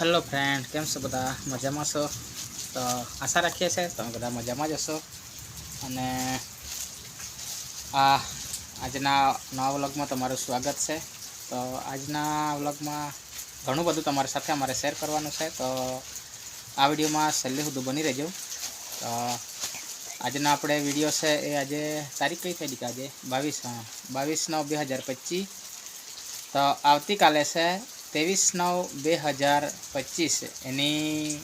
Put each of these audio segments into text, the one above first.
Hello friend, કેમ છો બધા? મજામાં છો? તો આશા રાખીએ છીએ તમે બધા મજામાં જ હશો. અને આ આજના નવા વ્લોગમાં તમારું સ્વાગત છે. તો આજના વ્લોગમાં ઘણું બધું તમારી સાથે અમારે શેર કરવાનું છે. તો આ વિડીયોમાં છેલ્લે સુધી બની રહેજો. તો આજના આપણે વીડિયો છે એ આજે તારીખ કઈ થઈ આજે? બાવીસ, હા. બાવીસ નવ બે હજાર પચીસ. તો આવતીકાલે છે ત્રેવીસ નવ બે હજાર પચીસ. એની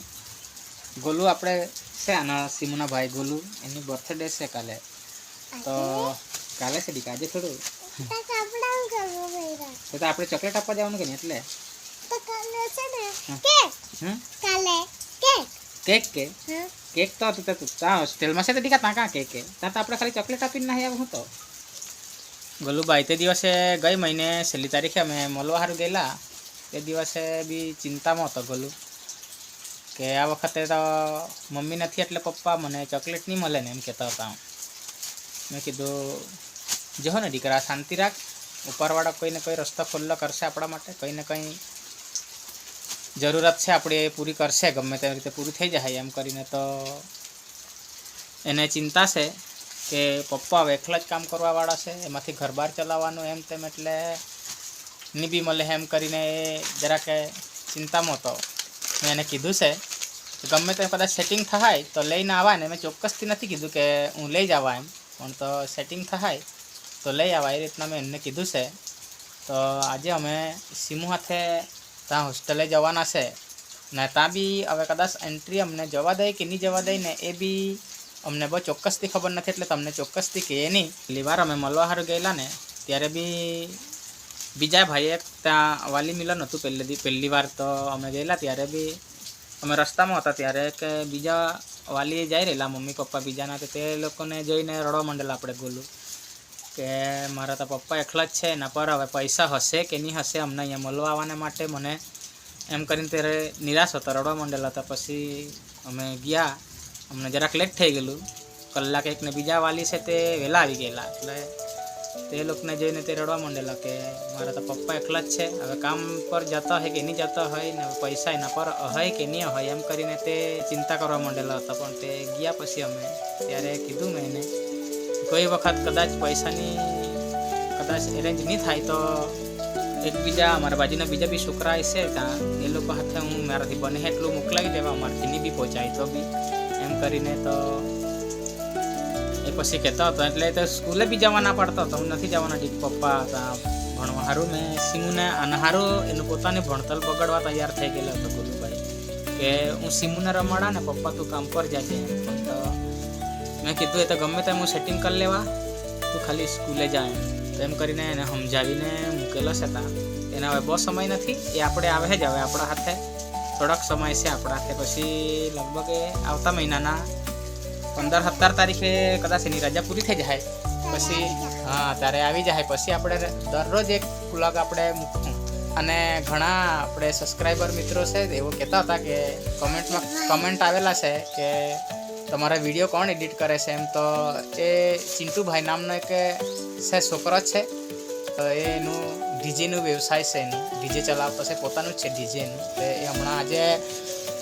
ગોલુ આપણે છે આના સિમુના ભાઈ ગોલુ. એની બર્થડે છે કાલે. તો કાલે છે દીકા આજે થોડું? તો આપણે ચોકલેટ આપવા જવાનું કે નહીં એટલે? કેક. કે? કેક તો ત્યાં હોસ્ટેલમાં છે તો દીકા ત્યાં કાં કેક કે? ત્યાં તો આપણે ખાલી ચોકલેટ આપીને નહીં આવ્યું હું તો? ગોલુભાઈ તે દિવસે ગઈ મહિને છેલ્લી તારીખે અમે મળવા સારું ગયેલા. તે દિવસે બી ચિંતામાં હતો ગોલું. કે આ વખતે તો મમ્મી નથી એટલે પપ્પા મને ચોકલેટ નહીં મળે ને એમ કહેતા હતા મેં કીધું, જો ને દીકરા, શાંતિ રાખ. ઉપરવાળા કોઈને કોઈ રસ્તો ખુલ્લો કરશે આપણા માટે. કંઈ ને કંઈ જરૂરત છે આપણી, એ પૂરી કરશે, ગમે તે રીતે પૂરી થઈ જાય. એમ કરીને તો એને ચિંતા છે કે પપ્પા હવે એકલા જ કામ કરવાવાળા છે. એમાંથી ઘર બહાર ચલાવવાનું એમ તેમ એટલે ની બી મળે એમ કરીને એ જરાક ચિંતામાં હતો. મેં એને કીધું છે ગમે તે કદાચ સેટિંગ થાય તો લઈને આવા ને. મેં ચોક્કસથી નથી કીધું કે હું લઈ જ આવા એમ. પણ તો સેટિંગ થાય તો લઈ આવા એ રીતના મેં એમને કીધું છે. તો આજે અમે સીમુ હાથે ત્યાં હોસ્ટેલે જવાના છે. ને ત્યાં બી હવે કદાચ એન્ટ્રી અમને જવા દે કે નહીં જવા દે ને એ બી અમને બહુ ચોક્કસથી ખબર નથી. એટલે તમને ચોક્કસથી કહીએ નહીં. પહેલી વાર અમે મળવા હારું ગયેલા ને, ત્યારે બી બીજા ભાઈએ ત્યાં વાલી મિલન હતું પહેલેથી. પહેલી વાર તો અમે ગયેલા ત્યારે બી અમે રસ્તામાં હતા ત્યારે કે બીજા વાલી જઈ રહેલા, મમ્મી, પપ્પા બીજાના તો તે લોકોને જોઈને રડવા માંડેલા આપણે ગોલું. કે મારા તો પપ્પા એકલા જ છે, એના પર હવે પૈસા હશે કે નહીં હશે અમને અહીંયા મળવા આવવાને માટે મને એમ કરીને ત્યારે નિરાશ હતો, રડવા માંડેલા હતા. પછી અમે ગયા, અમને જરાક લેટ થઈ ગયેલું. કલાક એકને બીજા વાલી છે તે વહેલા આવી ગયેલા. એટલે તે લોકોને જોઈને તે રડવા માંડેલા કે મારા તો પપ્પા એકલા જ છે. હવે કામ પર જતા હોય કે નહીં જતા હોય ને પૈસા એના પર હોય કે નહીં હોય એમ કરીને તે ચિંતા કરવા માંડેલા હતા. પણ તે ગયા પછી અમે ત્યારે કીધું મેં એને, કોઈ વખત કદાચ પૈસાની કદાચ એરેન્જ નહીં થાય તો એકબીજા અમારા બાજુના બીજા બી છોકરા છે ત્યાં એ લોકો હાથે હું મારાથી બને એટલું મોકલાવી દેવા અમારાથી નહીં બી પહોંચાય તો બી. એમ કરીને તો એ પછી કહેતો હતો, એટલે તો સ્કૂલે બી જવાના પડતો હતો, હું નથી જવાના ઠીક પપ્પા હતા, ભણવા સારું મેં સિમુને, અને સારું એનું પોતાની ભણતર બગડવા તૈયાર થઈ ગયેલો હતો ગોલુભાઈ, કે હું સિમુને રમાડા ને પપ્પા તું કામ પર જાય છે તો મેં કીધું એ તો ગમે તેમ હું સેટિંગ કરી લેવા, તું ખાલી સ્કૂલે જાય તો એમ કરીને એને સમજાવીને મૂકેલો છે ત્યાં એના હવે બહુ સમય નથી, એ આપણે આવે જ, હવે આપણા હાથે થોડાક સમય છે આપણા હાથે, પછી લગભગ એ આવતા મહિનાના પંદર સત્તર તારીખે કદાચ એની રજા પૂરી થઈ જાય. પછી, હા, ત્યારે આવી જાય. પછી આપણે દરરોજ એક પ્લગ આપણે મૂકવું અને ઘણા આપણે સબસ્ક્રાઈબર મિત્રો છે, એવું કહેતા હતા કે કમેન્ટમાં કમેન્ટ આવેલા છે કે તમારા વીડિયો કોણ એડિટ કરે છે એમ. તો એ ચિંટુભાઈ નામનો એક છે, છોકરો જ છે. તો એનું ડીજેનું વ્યવસાય છે એનું. ડીજે ચલાવતો છે, પોતાનું જ છે ડીજેનું તો એ હમણાં આજે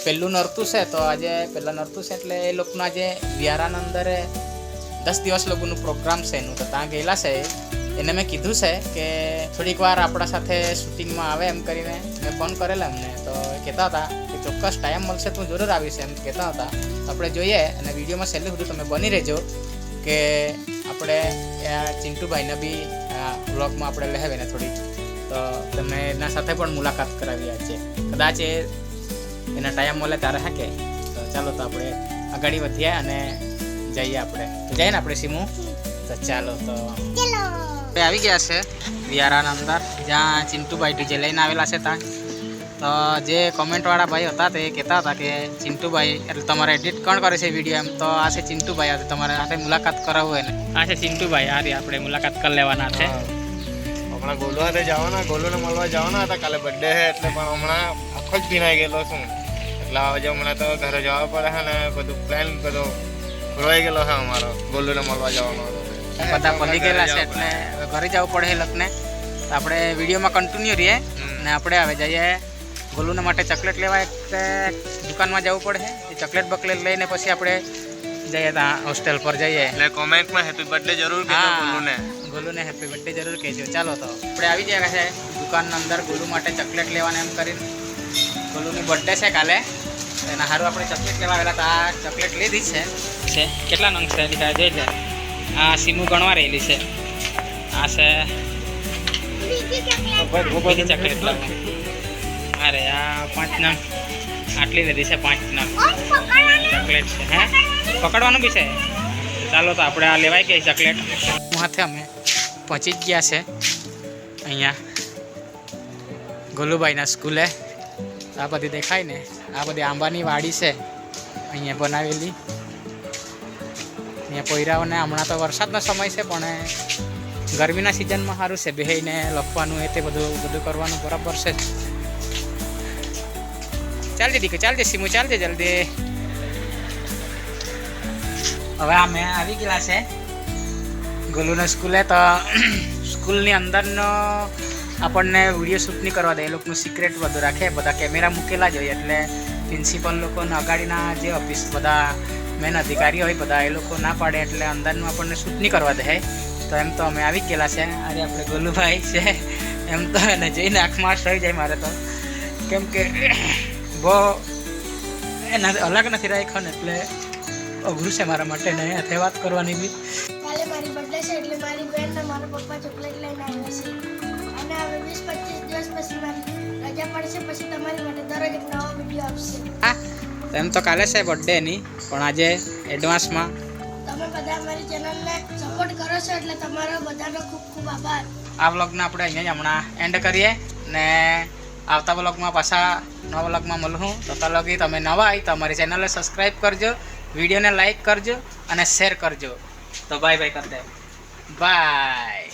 પહેલું નરતું છે, તો આજે પહેલાં નરતું છે એટલે એ લોકોનું આજે વ્યારાના અંદર દસ દિવસ લોકોનું પ્રોગ્રામ છે એનું. તો ત્યાં ગયેલા છે એને મેં કીધું છે કે થોડીક વાર આપણા સાથે શૂટિંગમાં આવે એમ કરીને મેં ફોન કરેલા એમને. તો કહેતા હતા કે ચોક્કસ ટાઈમ મળશે તું જરૂર આવીશ એમ કહેતા હતા. આપણે જોઈએ અને વિડીયોમાં છેલ્લું સુધી તમે બની રહેજો કે આપણે ચિંટુભાઈને બી આ વ્લોગમાં આપણે લહેવે ને થોડીક. તો તમે એના સાથે પણ મુલાકાત કરાવી આજે. કદાચ એ એના ટાઈમ મળે ત્યારે હાકે તો ચાલો તો આપણે આગળ વધીએ અને જઈએ આપણે. તો જઈએ ને આપણે સીમું? તો ચાલો તો. આવી ગયા છે વિયારાના અંદર. જ્યાં ચિંટુભાઈ ડીજે લઈને આવેલા છે ત્યાં. તો જે કોમેન્ટવાળા ભાઈ હતા તે કહેતા હતા કે ચિંટુભાઈ એટલે તમારે એડિટ કોણ કરે છે વીડિયો એમ? તો આ છે ચિંટુભાઈ આજે તમારે સાથે મુલાકાત કરાવવું હોય ને. આ છે ચિંટુભાઈ આ રહી આપણે મુલાકાત કરી લેવાના છે. હમણાં ગોલુ હાથે જવાના ગોલુને મળવા જવાના હતા. કાલે બર્થડે છે એટલે પણ હમણાં જ ભીનાઈ ગયેલો છું. એટલે આજે હમણાં તો ઘરે જવા પડે છે ને બધું પ્લાન બધો ખોરવાઈ ગયેલો છે અમારો. ગોલુને મળવા જવાનો બધા પલી ગયેલા છે એટલે ઘરે જવું પડે એ લોકોને આપણે વિડીયોમાં કન્ટિન્યુ રહીએ ને આપણે હવે જઈએ ગોલુના માટે ચોકલેટ લેવા એક દુકાનમાં જવું પડે. એ ચોકલેટ બકલેટ લઈને પછી આપણે જઈએ ત્યાં હોસ્ટેલ પર જઈએ. એટલે કોમેન્ટમાં હેપી બર્થડે જરૂર કહેજો ગોલુને ગોલુને હેપી બર્થડે જરૂર કહેજો. ચાલો તો આપણે આવી ગયા છે દુકાનના અંદર ગોલુ માટે ચોકલેટ લેવાને એમ કરીને. ગોલુની બર્થડે છે કાલે. એના સારું આપણે ચોકલેટ લેવા આવેલા તો આ ચોકલેટ લીધી છે. છે? કેટલા નંગ છે? લીધા? જોઈ લે. આ સીમુ ગણવા રહેલી છે. આ છે બીજી ચોકલેટ લાવો અરે આ પાંચ નંગ. આટલી લીધી છે પાંચ નંગ. ચોકલેટ છે હે? પકડવાનું બી છે? ચાલો તો આપણે આ લેવાય ગઈ ચોકલેટ હાથે અમે પહોંચી જ ગયા છે. અહીંયા ગોલુભાઈના સ્કૂલે. આ બધી દેખાય ને? આ બધી આંબાની વાડી છે. અહીંયા બનાવેલી. અહીંયા પોયરાઓને હમણાં તો વરસાદનો સમય છે, પણ ગરમીના સિઝનમાં સારું છે. બેહીને લખવાનું એ તે બધું બધું કરવાનું બરાબર છે. ચાલજે દીકરી ચાલજે સીમુ ચાલજે જલ્દી. હવે અમે આવી ગયેલા છે ગોલુના સ્કૂલે, તો સ્કૂલની અંદરનો આપણને વીડિયો શૂટ નહીં કરવા દે, એ લોકોનું સિક્રેટ બધું રાખે, બધા કેમેરા મૂકેલા જ હોય, એટલે પ્રિન્સિપલ લોકોને અગાડીના જે ઓફિસ બધા મેન અધિકારી હોય, બધા એ લોકો ના પાડે, એટલે અંદરનું આપણને શૂટ નહીં કરવા દે. તો એમ તો અમે આવી ગયેલા છે. અરે આપણે ગોલુભાઈ છે. એમ તો એને જઈને આંખમાં થઈ જાય મારે તો. કેમ કે બહુ એના અલગ નથી રાખ્યો ને, એટલે અઘરું છે મારા માટે ને હાથે વાત કરવાની બી. મારી રજા પડશે પછી તમારી માટે દરરોજ એક નવો વીડિયો આવશે. હા એમ તો કાલે છે બર્થડેની પણ આજે એડવાન્સમાં તમે બધા અમારી ચેનલને સપોર્ટ કરો છો એટલે તમારો બધાનો ખૂબ ખૂબ આભાર. આ વ્લોગને આપણે અહીંયા જ હમણાં એન્ડ કરીએ ને આવતા વ્લોગમાં પાછા નવા વ્લોગમાં મળું તો તો લગી તમે નવા આવી તો અમારી ચેનલને સબસ્ક્રાઈબ કરજો વિડીયોને લાઈક કરજો અને શેર કરજો. તો બાય બાય કરી દે. બાય